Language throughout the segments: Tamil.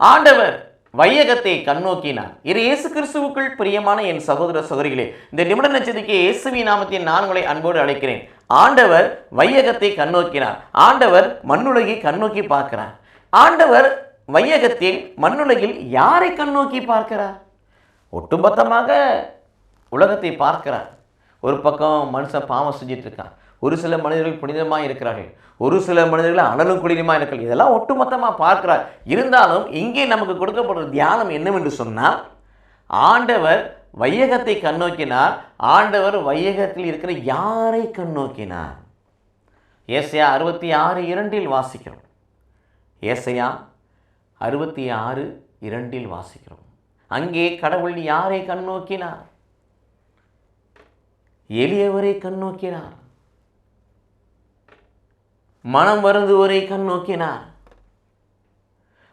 ஆண்டவர் வையகத்தை கண்ணோக்கினார். இது இயேசு கிறிஸ்துவுக்குள் பிரியமான என் சகோதர சகோதரிகளே இந்த நிமிட நட்சத்திரிக்கு இயேசுவி நாமத்தின் நான் உங்களை அன்போடு அழைக்கிறேன். ஆண்டவர் வையகத்தை கண்ணோக்கினார். ஆண்டவர் மண்ணுலகை கண்ணோக்கி பார்க்கிறார். ஆண்டவர் வையகத்தில் மண்ணுலகில் யாரை கண்ணோக்கி பார்க்கிறார்? ஒட்டுமொத்தமாக உலகத்தை பார்க்கிறார். ஒரு பக்கம் மனுஷன் பாவம் செஞ்சிட்டு இருக்கான். ஒரு சில மனிதர்கள் புனிதமாக இருக்கிறார்கள். ஒரு சில மனிதர்கள் அனலும் குளிரமாக இருக்கிறார்கள். இதெல்லாம் ஒட்டுமொத்தமாக பார்க்கிறார். இருந்தாலும் இங்கே நமக்கு கொடுக்கப்படுற தியானம் என்னவென்று சொன்னால் ஆண்டவர் வையகத்தை கண்ணோக்கினார். ஆண்டவர் வையகத்தில் இருக்கிற யாரை கண்ணோக்கினார்? ஏசையா அறுபத்தி ஆறு இரண்டில் வாசிக்கிறோம். ஏசையா அறுபத்தி ஆறு இரண்டில் வாசிக்கிறோம். அங்கே கடவுள் யாரை கண்ணோக்கினார்? எளியவரை கண் நோக்கினார். மனம் வருந்துவரை கண்ணோக்கினார்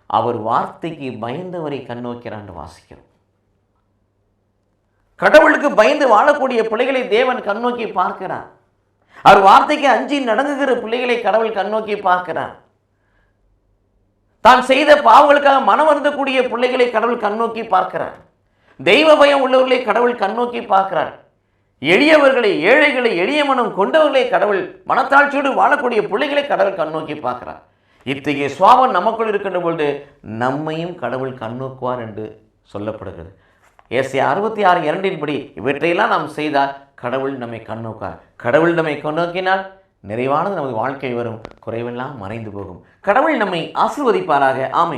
அவர் வார்த்தைக்கு பயந்தவரை கண்ணோக்கிறான் வாசிக்கிறோம். கடவுளுக்கு பயந்து வாழக்கூடிய பிள்ளைகளை தேவன் கண்ணோக்கி பார்க்கிறார். அவர் வார்த்தைக்கு அஞ்சி நடங்குகிற பிள்ளைகளை கடவுள் கண்ணோக்கி பார்க்கிறார். தான் செய்த பாவங்களுக்காக மனம் வருந்தக்கூடிய பிள்ளைகளை கடவுள் கண்ணோக்கி பார்க்கிறார். தெய்வ பயம் உள்ளவர்களை கடவுள் கண்ணோக்கி பார்க்கிறார். எளியவர்களை ஏழைகளை எளிய மனம் கொண்டவர்களை கடவுள் மனத்தாழ்ச்சியோடு வாழக்கூடிய பிள்ளைகளை கடவுள் கண்ணோக்கி பார்க்கிறார். இத்தகைய சுவாபம் நமக்குள் இருக்கின்ற பொழுது நம்மையும் கடவுள் கண்ணோக்குவார் என்று சொல்லப்படுகிறது. ஏசிய அறுபத்தி ஆறு இரண்டின்படி இவற்றையெல்லாம் நாம் செய்தால் கடவுள் நம்மை கண்ணோக்கார் கடவுள் நம்மை கண்ணோக்கினால் நிறைவானது நமது வாழ்க்கை வரும் குறைவெல்லாம் மறைந்து போகும். கடவுள் நம்மை ஆசிர்வதிப்பாராக. ஆமை